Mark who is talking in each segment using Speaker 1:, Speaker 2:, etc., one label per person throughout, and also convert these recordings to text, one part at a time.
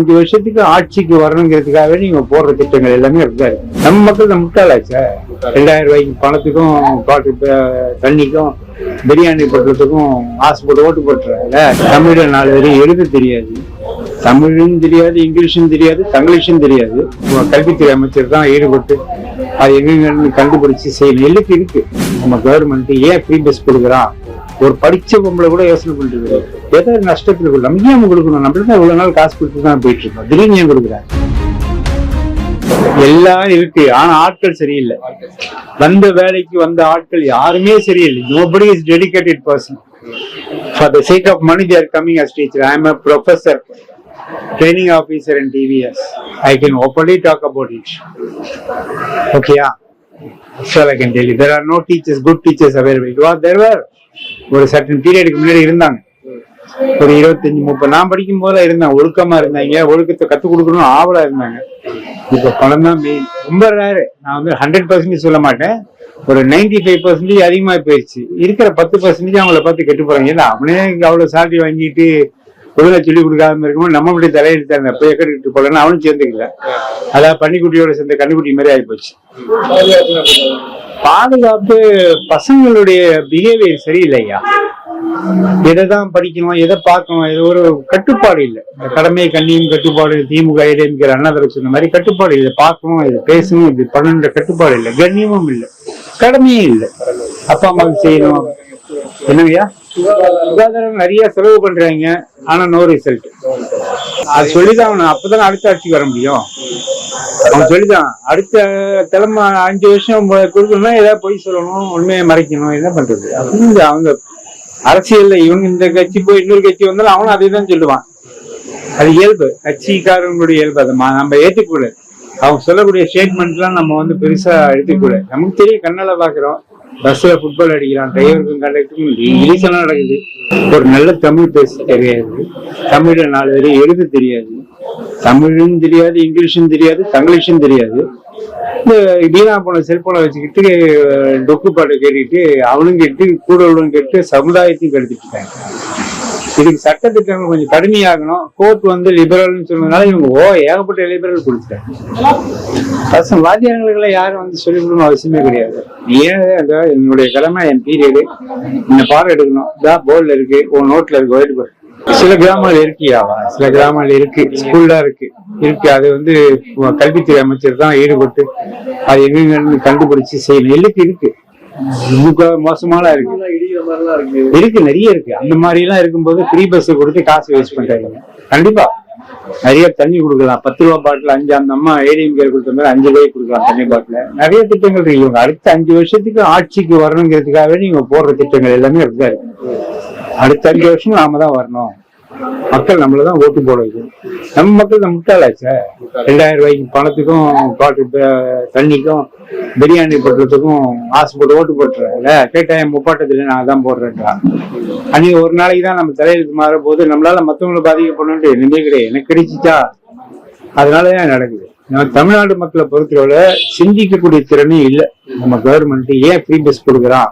Speaker 1: அஞ்சு வருஷத்துக்கு ஆட்சிக்கு வரணுங்கிறதுக்காகவே நீங்க போடுற திட்டங்கள் எல்லாமே இருக்காரு நம்ம மக்கள் நம்ம முட்டாளாச்சே. ரெண்டாயிரம் ரூபாய்க்கு பணத்துக்கும் பாட்டு தண்ணிக்கும் பிரியாணி போட்டுறதுக்கும் ஆசைப்பட்டு ஓட்டு போட்டுறாங்கல்ல? தமிழில் நாலு வரையும் எழுத தெரியாது. தமிழும் தெரியாது இங்கிலீஷும் தெரியாது தங்கிலீஷும் தெரியாது. கல்வித்துறை அமைச்சர் தான் ஈடுபட்டு அது எங்கெங்கன்னு கண்டுபிடிச்சு செய்யணும். எழுத்து இருக்கு. நம்ம கவர்மெண்ட் ஏன் ஃப்ரீ பஸ் கொடுக்குறான்? ஒரு படிச்ச பொம்பளை கூட யோசனை பண்ணிட்டு ஏதோ நஷ்டத்துல இருக்கு. நம்ம ஏன் கொடுக்கணும் நம்மளுக்கு தான் இவ்வளவு நாள் காசு கொடுத்து தான் போயிட்டு இருக்கோம். திடீர்னு ஏன் கொடுக்குறாரு? எல்லாம் இருக்கு. ஆனா ஆட்கள் சரியில்லை. வந்த வேலைக்கு வந்த ஆட்கள் யாருமே சரியில்லை. Nobody is dedicated person for the sake of money there coming as teacher I am a professor training officer and TVS I can openly talk about it ஓகேயா So I can tell you, there are no teachers, good teachers available. It was, there were ஒரு certain பீரியடுக்கு முன்னாடி இருந்தாங்க. ஒரு இருபத்தஞ்சு முப்பது நான் படிக்கும் போது இருந்தாங்க ஒழுக்கமா இருந்தாங்க. ஒழுக்கத்தை கத்துக் கொடுக்கணும்னு ஆவலா இருந்தாங்க. இப்ப பணம் தான் மெயின் ரொம்ப ரேரு நான் வந்து ஹண்ட்ரட் பர்சன்டேஜ் சொல்ல மாட்டேன். ஒரு நைன்டி ஃபைவ் பர்சன்டேஜ் அதிகமாக போயிடுச்சு இருக்கிற பத்து பர்சன்டேஜ் அவங்கள பார்த்து கெட்டு போறாங்க. ஏன்னா அவனே அவ்வளோ சேலரி வாங்கிட்டு ஒழுங்கா சொல்லி கொடுக்காம இருக்கும்போது நம்ம இப்படி தலையெடுத்தாங்க போய் எக்கடிட்டு போலன்னு அவனும் சேர்ந்துக்கல. அதான் பன்னிக்குட்டியோட சேர்ந்த கண்ணுக்குட்டி மாதிரி ஆகி போச்சு. பாதுகாப்பு பசங்களுடைய பிஹேவியர் சரியில்லையா? எதை தான் படிக்கணும் எதை பார்க்கணும் இது ஒரு கட்டுப்பாடு இல்லை. இந்த கடமை கண்ணியும் கட்டுப்பாடு திமுக இடைங்கிற அண்ணாதர சொன்ன மாதிரி கட்டுப்பாடு இல்லை. பார்க்கணும் இது பேசணும் இது பண்ணணுன்ற கட்டுப்பாடு இல்லை. கண்ணியமும் இல்லை. கடமையும் இல்லை. அப்பா அம்மாவுக்கு செய்யணும். என்னங்கய்யா? சுகாதாரம் நிறைய செலவு பண்றாங்க. ஆனா நோ ரிசல்ட் அது சொல்லிதான் அவன் அப்பதான் அடுத்த ஆட்சிக்கு வர முடியும். அவன் சொல்லிதான் அடுத்த தலைமை அஞ்சு வருஷம் கொடுக்கணும்னா ஏதாவது பொய் சொல்லணும் உண்மையை மறைக்கணும் என்ன பண்றது? அப்படின்னு அவங்க அரசியல்ல இவங்க இந்த கட்சி போய் இன்னொரு கட்சி வந்தாலும் அவனும் அதே தான் சொல்லுவான். அது இயல்பு. கட்சிக்காரங்களுடைய இயல்பு அதை. மா- நம்ம ஏற்றுக்கூடாது அவங்க சொல்லக்கூடிய ஸ்டேட்மெண்ட்லாம் நம்ம வந்து பெருசா எடுத்துக்கூடாது. நமக்கு தெரியும் கண்ணால பாக்குறோம். பஸ்ல ஃபுட்பால் அடிக்கிறான். டிரைவருக்கும் கண்டக்டருக்கும் இங்கிலீஷ் நடக்குது. ஒரு நல்ல தமிழ் பேச தெரியாது. தமிழ்ல நாலு வரையும் எழுத தெரியாது. தமிழும் தெரியாது இங்கிலீஷும் தெரியாது தங்கிலீஷும் தெரியாது. இந்த வீணா போன செல்போனை வச்சுக்கிட்டு டொக்கு பாட்டை கேட்டுக்கிட்டு அவனும் கேட்டு கூட உள்ளவனும் கேட்டு சமுதாயத்தையும் கெடுத்துட்டு இருக்காங்க. இதுக்கு சட்டத்திட்டங்கள் கொஞ்சம் கடுமையாகணும். கோர்ட் வந்து லிபரல்னு சொன்னதுனால இவங்க ஓ ஏகப்பட்ட லிபரல் கொடுத்துட்டாங்க. பசங்க யாரும் வந்து சொல்லிக் கொடுக்கணும் அவசியமே கிடையாது. ஏன் என்னுடைய கடமை என் பீரியடு இந்த பாடம் எடுக்கணும். இதான் போர்டில் இருக்கு. உன் நோட்ல இருக்கு. ஒயிட் போர்டு சில கிராமங்கள் இருக்கியாவா சில கிராமங்கள் இருக்கு. ஸ்கூல்ல இருக்கு. இருக்கு. அது வந்து கல்வித்துறை அமைச்சர் தான் ஈடுபட்டு அது எங்கெங்க கண்டுபிடிச்சு செய்யணும். எல்லுக்கு இருக்கு. மோசமாலாம் இருக்கு.
Speaker 2: மாதிரிலாம் இருக்கு.
Speaker 1: இருக்கு நிறைய இருக்கு. அந்த மாதிரி எல்லாம் இருக்கும்போது ஃப்ரீ பஸ் கொடுத்து காசு வேஸ்ட் பண்றாங்க கண்டிப்பா. நிறைய தண்ணி கொடுக்கலாம். பத்து ரூபா பாட்டில் அஞ்சு அந்த அம்மா ஏடிஎம் கேர் கொடுத்த மாதிரி அஞ்சு ரூபாய் கொடுக்கலாம் தண்ணி பாட்டில் நிறைய திட்டங்கள் இருக்கு. இவங்க அடுத்த அஞ்சு வருஷத்துக்கு ஆட்சிக்கு வரணுங்கிறதுக்காகவே நீங்க போடுற திட்டங்கள் எல்லாமே இருக்காரு அடுத்த அஞ்சு வருஷம் நாம தான் வரணும். மக்கள் நம்மள தான் ஓட்டு போட வைக்கணும். நம்ம மக்கள் தான் முட்டாளாச்சே ரெண்டாயிரம் ரூபாய்க்கு பணத்துக்கும் பாட்டு தண்ணிக்கும் பிரியாணி போடுறதுக்கும் ஆசைப்பட்டு ஓட்டு போட்டுறாங்கல்ல? கேட்டா என் முப்பாட்டத்துல நான் தான் போடுறேன்டா அன்னைக்கு ஒரு நாளைக்கு தான் நம்ம தலையெழுத்து மாற போது நம்மளால மத்தவங்களை பாதிக்கப்படணும்ட்டு எதுவுமே கிடையாது. எனக்கு கிடைச்சிச்சா? அதனாலதான் நடக்குது. நம்ம தமிழ்நாடு மக்களை பொறுத்தவரை சிந்திக்கக்கூடிய திறனே இல்லை. நம்ம கவர்மெண்ட் ஏன் ஃப்ரீ பஸ் கொடுக்குறான்?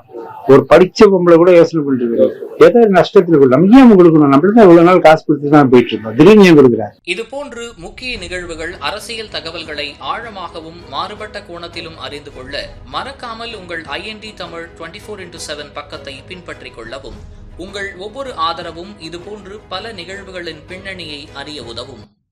Speaker 1: ஒரு படிச்ச பொம்பளை கூட யோசனை பண்ணிட்டு ஏதாவது நஷ்டத்தில் நஷ்டத்துல ஏன் கொடுக்கணும்? நம்மளுக்கு இவ்வளவு நாள் காசு கொடுத்து தான் போயிட்டு இருக்கோம். திடீர்னு ஏன் கொடுக்குறாரு?
Speaker 3: இது போன்று முக்கிய நிகழ்வுகள் அரசியல் தகவல்களை ஆழமாகவும் மாறுபட்ட கோணத்திலும் அறிந்து கொள்ள மறக்காமல் உங்கள் IND Tamil twenty four into seven பக்கத்தை பின்பற்றிக் கொள்ளவும் உங்கள் ஒவ்வொரு ஆதரவும் இதுபோன்று பல நிகழ்வுகளின் பின்னணியை அறிய உதவும்.